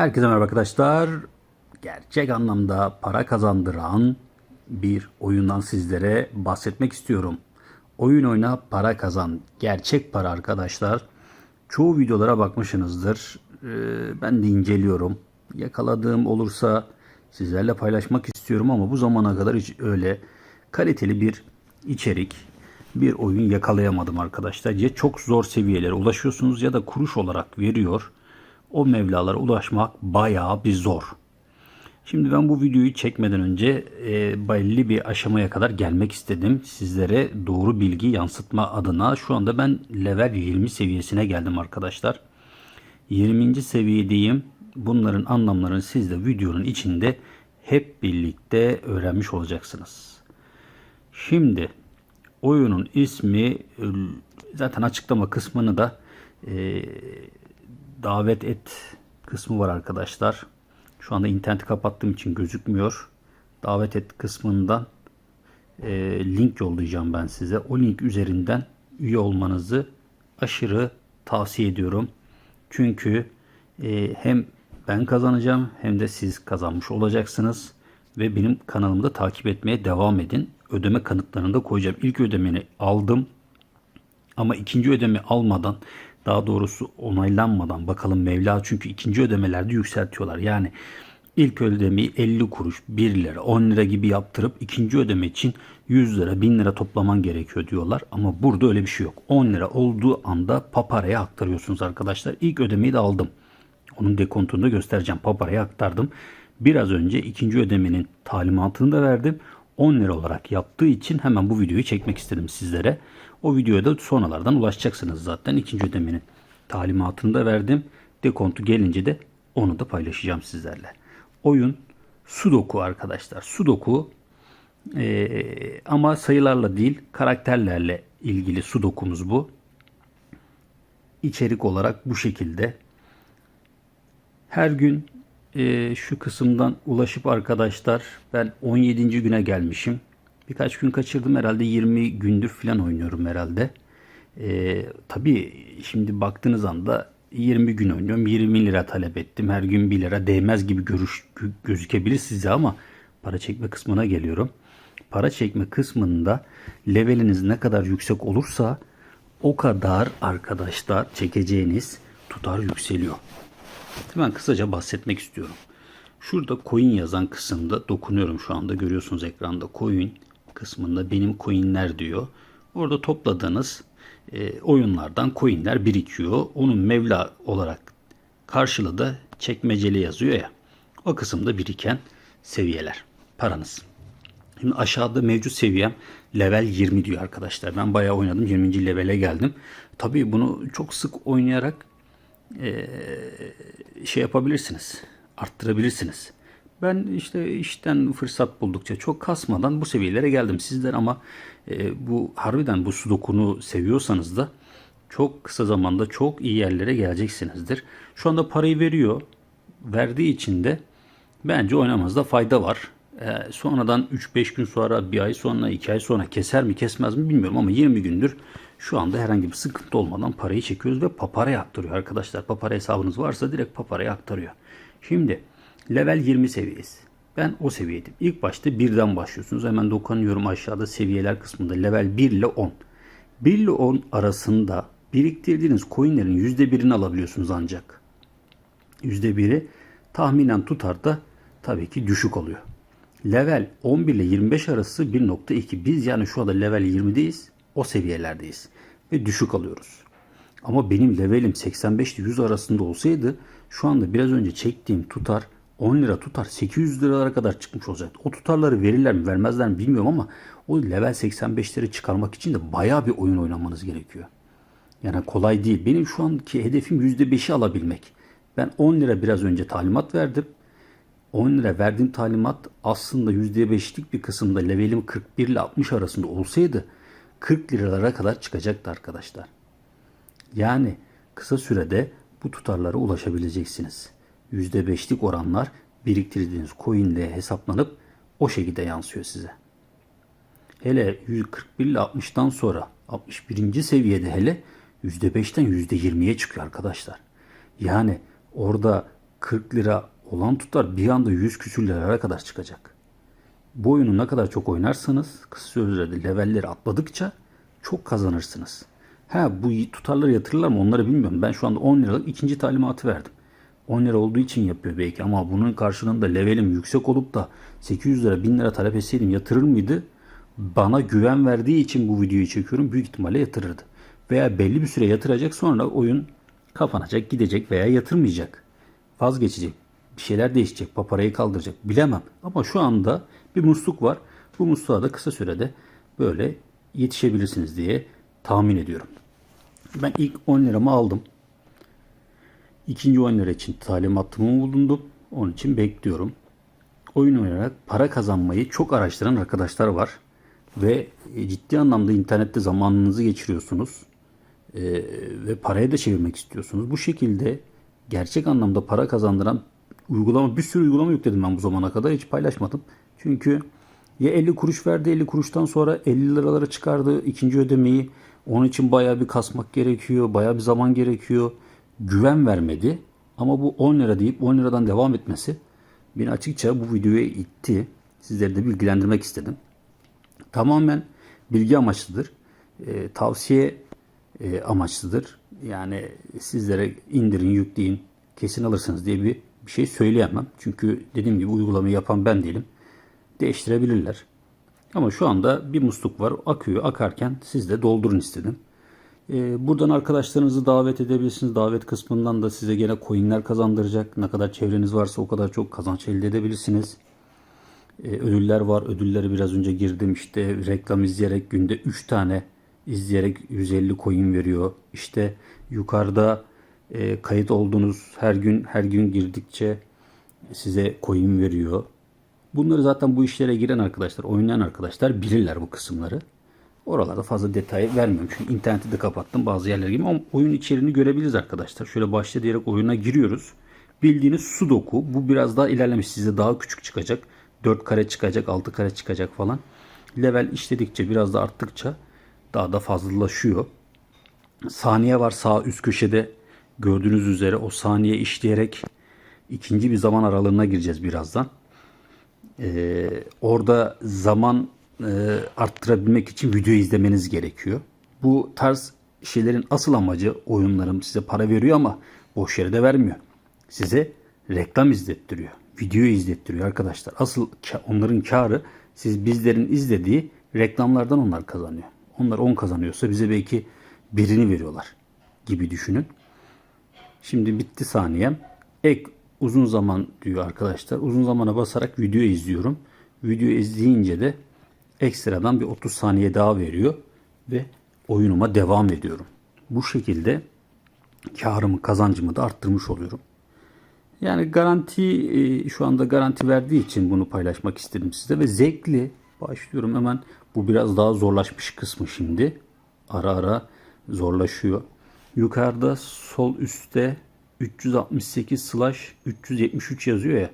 Herkese merhaba arkadaşlar. Gerçek anlamda para kazandıran bir oyundan sizlere bahsetmek istiyorum. Oyun oyna para kazan. Gerçek para arkadaşlar. Çoğu videolara bakmışsınızdır. Ee, ben de inceliyorum. Yakaladığım olursa sizlerle paylaşmak istiyorum ama bu zamana kadar hiç öyle kaliteli bir içerik, bir oyun yakalayamadım arkadaşlar. Ya çok zor seviyelere ulaşıyorsunuz ya da kuruş olarak veriyor. O mevlalara ulaşmak bayağı bir zor. Şimdi ben bu videoyu çekmeden önce e, belli bir aşamaya kadar gelmek istedim. Sizlere doğru bilgi yansıtma adına şu anda ben level 20 seviyesine geldim arkadaşlar. 20. seviyedeyim. Bunların anlamlarını siz de videonun içinde hep birlikte öğrenmiş olacaksınız. Şimdi oyunun ismi zaten açıklama kısmını da e, davet et kısmı var arkadaşlar. Şu anda interneti kapattığım için gözükmüyor. Davet et kısmından e, link yollayacağım ben size. O link üzerinden üye olmanızı aşırı tavsiye ediyorum. Çünkü e, hem ben kazanacağım hem de siz kazanmış olacaksınız. Ve benim kanalımı da takip etmeye devam edin. Ödeme kanıtlarını da koyacağım. İlk ödemeni aldım. Ama ikinci ödeme almadan daha doğrusu onaylanmadan bakalım Mevla çünkü ikinci ödemelerde yükseltiyorlar. Yani ilk ödemeyi 50 kuruş, 1 lira, 10 lira gibi yaptırıp ikinci ödeme için 100 lira, 1000 lira toplaman gerekiyor diyorlar. Ama burada öyle bir şey yok. 10 lira olduğu anda paparaya aktarıyorsunuz arkadaşlar. İlk ödemeyi de aldım. Onun dekontunu da göstereceğim. Paparaya aktardım. Biraz önce ikinci ödemenin talimatını da verdim. 10 lira olarak yaptığı için hemen bu videoyu çekmek istedim sizlere. O videoya da sonralardan ulaşacaksınız zaten. İkinci ödemenin talimatını da verdim. Dekontu gelince de onu da paylaşacağım sizlerle. Oyun Sudoku arkadaşlar. Sudoku ee, ama sayılarla değil karakterlerle ilgili Sudokumuz bu. İçerik olarak bu şekilde. Her gün e, şu kısımdan ulaşıp arkadaşlar ben 17. güne gelmişim. Birkaç gün kaçırdım herhalde 20 gündür falan oynuyorum herhalde. E, tabii şimdi baktığınız anda 20 gün oynuyorum 20 lira talep ettim. Her gün 1 lira değmez gibi görüş, gözükebilir size ama para çekme kısmına geliyorum. Para çekme kısmında leveliniz ne kadar yüksek olursa o kadar arkadaşlar çekeceğiniz tutar yükseliyor. Hemen kısaca bahsetmek istiyorum. Şurada coin yazan kısımda dokunuyorum şu anda. Görüyorsunuz ekranda coin kısmında benim coinler diyor. Orada topladığınız e, oyunlardan coinler birikiyor. Onun mevla olarak karşılığı da çekmeceli yazıyor ya. O kısımda biriken seviyeler. Paranız. Şimdi aşağıda mevcut seviyem level 20 diyor arkadaşlar. Ben bayağı oynadım. 20. levele geldim. Tabii bunu çok sık oynayarak e, şey yapabilirsiniz. Arttırabilirsiniz. Ben işte işten fırsat buldukça çok kasmadan bu seviyelere geldim. Sizler ama e, bu harbiden bu sudokunu seviyorsanız da çok kısa zamanda çok iyi yerlere geleceksinizdir. Şu anda parayı veriyor. Verdiği için de bence oynamazda fayda var. E, sonradan 3-5 gün sonra, bir ay sonra, 2 ay sonra keser mi kesmez mi bilmiyorum ama 20 gündür şu anda herhangi bir sıkıntı olmadan parayı çekiyoruz ve paparaya aktarıyor arkadaşlar. Papara hesabınız varsa direkt paparaya aktarıyor. Şimdi level 20 seviyesi. Ben o seviyedeyim. İlk başta birden başlıyorsunuz. Hemen dokunuyorum aşağıda seviyeler kısmında. Level 1 ile 10. 1 ile 10 arasında biriktirdiğiniz coinlerin %1'ini alabiliyorsunuz ancak. %1'i tahminen tutar da tabii ki düşük oluyor. Level 11 ile 25 arası 1.2. Biz yani şu anda level 20'deyiz. O seviyelerdeyiz. Ve düşük alıyoruz. Ama benim levelim 85 ile 100 arasında olsaydı şu anda biraz önce çektiğim tutar 10 lira tutar 800 liralara kadar çıkmış olacaktı. O tutarları verirler mi vermezler mi bilmiyorum ama o level 85'leri çıkarmak için de baya bir oyun oynamanız gerekiyor. Yani kolay değil. Benim şu anki hedefim %5'i alabilmek. Ben 10 lira biraz önce talimat verdim. 10 lira verdiğim talimat aslında %5'lik bir kısımda levelim 41 ile 60 arasında olsaydı 40 liralara kadar çıkacaktı arkadaşlar. Yani kısa sürede bu tutarlara ulaşabileceksiniz. %5'lik oranlar biriktirdiğiniz coinle hesaplanıp o şekilde yansıyor size. Hele 141 ile 60'tan sonra 61. seviyede hele %5'ten %20'ye çıkıyor arkadaşlar. Yani orada 40 lira olan tutar bir anda 100 küsür liralara kadar çıkacak. Bu oyunu ne kadar çok oynarsanız kısa sürede levelleri atladıkça çok kazanırsınız. Ha bu tutarları yatırırlar mı onları bilmiyorum. Ben şu anda 10 liralık ikinci talimatı verdim. 10 lira olduğu için yapıyor belki ama bunun karşılığında levelim yüksek olup da 800 lira 1000 lira talep etseydim yatırır mıydı? Bana güven verdiği için bu videoyu çekiyorum. Büyük ihtimalle yatırırdı. Veya belli bir süre yatıracak sonra oyun kapanacak gidecek veya yatırmayacak. Vazgeçecek. Bir şeyler değişecek. Paparayı kaldıracak. Bilemem. Ama şu anda bir musluk var. Bu musluğa da kısa sürede böyle yetişebilirsiniz diye tahmin ediyorum. Ben ilk 10 liramı aldım. İkinci 10 lira için talimatımı bulundum. Onun için bekliyorum. Oyun oynayarak para kazanmayı çok araştıran arkadaşlar var. Ve e, ciddi anlamda internette zamanınızı geçiriyorsunuz. Ee, ve paraya da çevirmek istiyorsunuz. Bu şekilde gerçek anlamda para kazandıran uygulama bir sürü uygulama yükledim ben bu zamana kadar hiç paylaşmadım. Çünkü ya 50 kuruş verdi 50 kuruştan sonra 50 liralara çıkardı ikinci ödemeyi. Onun için bayağı bir kasmak gerekiyor. Bayağı bir zaman gerekiyor. Güven vermedi. Ama bu 10 lira deyip 10 liradan devam etmesi beni açıkça bu videoya itti. Sizleri de bilgilendirmek istedim. Tamamen bilgi amaçlıdır. Ee, tavsiye e, amaçlıdır. Yani sizlere indirin, yükleyin, kesin alırsınız diye bir, bir şey söyleyemem. Çünkü dediğim gibi uygulamayı yapan ben değilim. Değiştirebilirler. Ama şu anda bir musluk var. Akıyor. Akarken siz de doldurun istedim. Ee, buradan arkadaşlarınızı davet edebilirsiniz. Davet kısmından da size gene coinler kazandıracak. Ne kadar çevreniz varsa o kadar çok kazanç elde edebilirsiniz. Ee, ödüller var. Ödülleri biraz önce girdim. İşte reklam izleyerek günde 3 tane izleyerek 150 coin veriyor. İşte yukarıda e, kayıt olduğunuz her gün her gün girdikçe size coin veriyor. Bunları zaten bu işlere giren arkadaşlar, oynayan arkadaşlar bilirler bu kısımları. Oralarda fazla detay vermiyorum. Çünkü interneti de kapattım bazı yerlere gibi ama oyun içeriğini görebiliriz arkadaşlar. Şöyle başla diyerek oyuna giriyoruz. Bildiğiniz sudoku. Bu biraz daha ilerlemiş. Size daha küçük çıkacak. 4 kare çıkacak, 6 kare çıkacak falan. Level işledikçe biraz da arttıkça daha da fazlalaşıyor. Saniye var sağ üst köşede. Gördüğünüz üzere o saniye işleyerek ikinci bir zaman aralığına gireceğiz birazdan. Ee, orada zaman e, arttırabilmek için video izlemeniz gerekiyor. Bu tarz şeylerin asıl amacı oyunlarım size para veriyor ama boş yere de vermiyor. Size reklam izlettiriyor. Video izlettiriyor arkadaşlar. Asıl onların karı siz bizlerin izlediği reklamlardan onlar kazanıyor. Onlar 10 kazanıyorsa bize belki birini veriyorlar gibi düşünün. Şimdi bitti saniyem. Ek uzun zaman diyor arkadaşlar. Uzun zamana basarak video izliyorum. Video izleyince de ekstradan bir 30 saniye daha veriyor ve oyunuma devam ediyorum. Bu şekilde karımı, kazancımı da arttırmış oluyorum. Yani garanti e, şu anda garanti verdiği için bunu paylaşmak istedim size ve zevkli başlıyorum hemen. Bu biraz daha zorlaşmış kısmı şimdi. Ara ara zorlaşıyor. Yukarıda sol üstte 368 slash 373 yazıyor ya.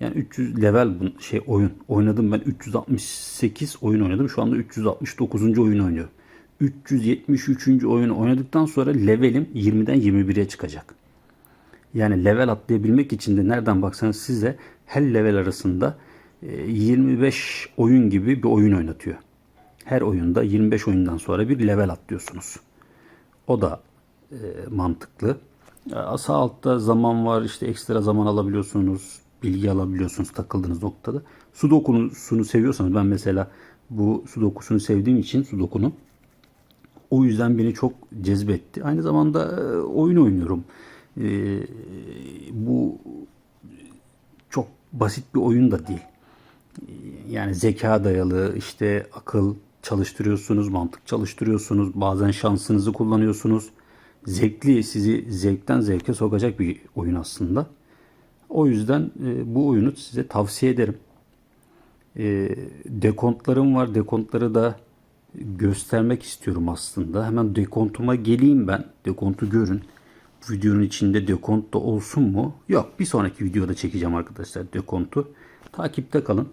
Yani 300 level bu şey oyun. Oynadım ben 368 oyun oynadım. Şu anda 369. oyun oynuyorum. 373. oyunu oynadıktan sonra levelim 20'den 21'e çıkacak. Yani level atlayabilmek için de nereden baksanız size her level arasında 25 oyun gibi bir oyun oynatıyor. Her oyunda 25 oyundan sonra bir level atlıyorsunuz. O da e, mantıklı. Sağ altta zaman var işte ekstra zaman alabiliyorsunuz. Bilgi alabiliyorsunuz takıldığınız noktada. Sudoku'sunu seviyorsanız ben mesela bu Sudoku'sunu sevdiğim için Sudoku'nu o yüzden beni çok cezbetti. Aynı zamanda e, oyun oynuyorum. Ee, bu çok basit bir oyun da değil. Yani zeka dayalı işte akıl çalıştırıyorsunuz, mantık çalıştırıyorsunuz, bazen şansınızı kullanıyorsunuz. Zevkli, sizi zevkten zevke sokacak bir oyun aslında. O yüzden e, bu oyunu size tavsiye ederim. E, dekontlarım var. Dekontları da göstermek istiyorum aslında. Hemen dekontuma geleyim ben. Dekontu görün. Videonun içinde dekont da olsun mu? Yok. Bir sonraki videoda çekeceğim arkadaşlar dekontu. Takipte kalın.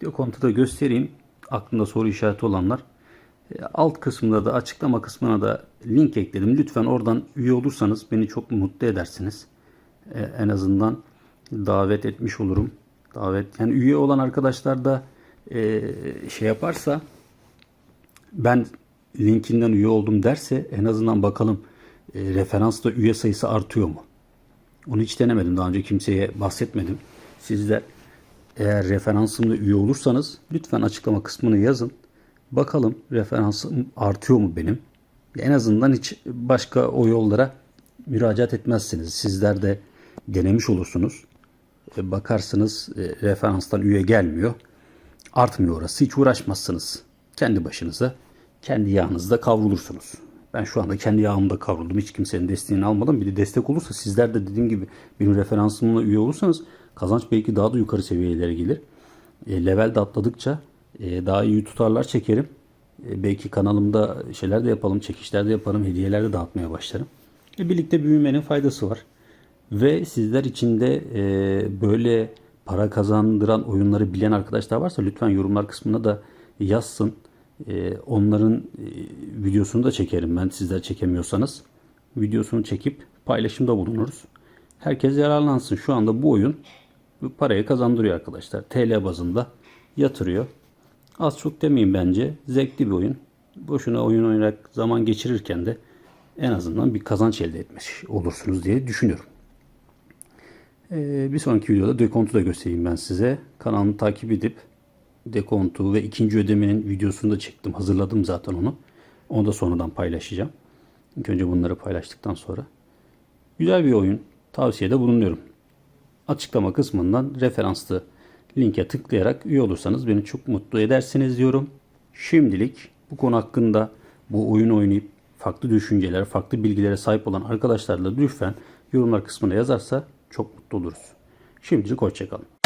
Dekontu da göstereyim. Aklında soru işareti olanlar. Alt kısmında da açıklama kısmına da link ekledim. Lütfen oradan üye olursanız beni çok mutlu edersiniz. e, en azından davet etmiş olurum. Davet yani üye olan arkadaşlar da e, şey yaparsa ben linkinden üye oldum derse en azından bakalım e, referansta üye sayısı artıyor mu? Onu hiç denemedim. Daha önce kimseye bahsetmedim. Sizler eğer referansımda üye olursanız lütfen açıklama kısmını yazın. Bakalım referansım artıyor mu benim? En azından hiç başka o yollara müracaat etmezsiniz. Sizler de denemiş olursunuz. E, Bakarsınız e, referanstan üye gelmiyor. Artmıyor orası. Hiç uğraşmazsınız. Kendi başınıza, kendi yağınızda kavrulursunuz. Ben şu anda kendi yağımda kavruldum. Hiç kimsenin desteğini almadım. Bir de destek olursa sizler de dediğim gibi benim referansımla üye olursanız kazanç belki daha da yukarı seviyelere gelir. E, level de atladıkça e, daha iyi tutarlar çekerim. E, belki kanalımda şeyler de yapalım, çekişler de yaparım, hediyeler de dağıtmaya başlarım. Birlikte büyümenin faydası var. Ve sizler içinde e, böyle para kazandıran oyunları bilen arkadaşlar varsa lütfen yorumlar kısmına da yazsın. E, onların e, videosunu da çekerim ben sizler çekemiyorsanız. Videosunu çekip paylaşımda bulunuruz. Herkes yararlansın. Şu anda bu oyun parayı kazandırıyor arkadaşlar. TL bazında yatırıyor. Az çok demeyeyim bence. Zevkli bir oyun. Boşuna oyun oynayarak zaman geçirirken de en azından bir kazanç elde etmiş olursunuz diye düşünüyorum. Ee, bir sonraki videoda dekontu da göstereyim ben size. Kanalımı takip edip dekontu ve ikinci ödemenin videosunu da çektim. Hazırladım zaten onu. Onu da sonradan paylaşacağım. İlk önce bunları paylaştıktan sonra. Güzel bir oyun. Tavsiyede bulunuyorum. Açıklama kısmından referanslı linke tıklayarak üye olursanız beni çok mutlu edersiniz diyorum. Şimdilik bu konu hakkında bu oyun oynayıp farklı düşünceler, farklı bilgilere sahip olan arkadaşlarla lütfen yorumlar kısmına yazarsa çok mutlu oluruz. Şimdilik hoşçakalın.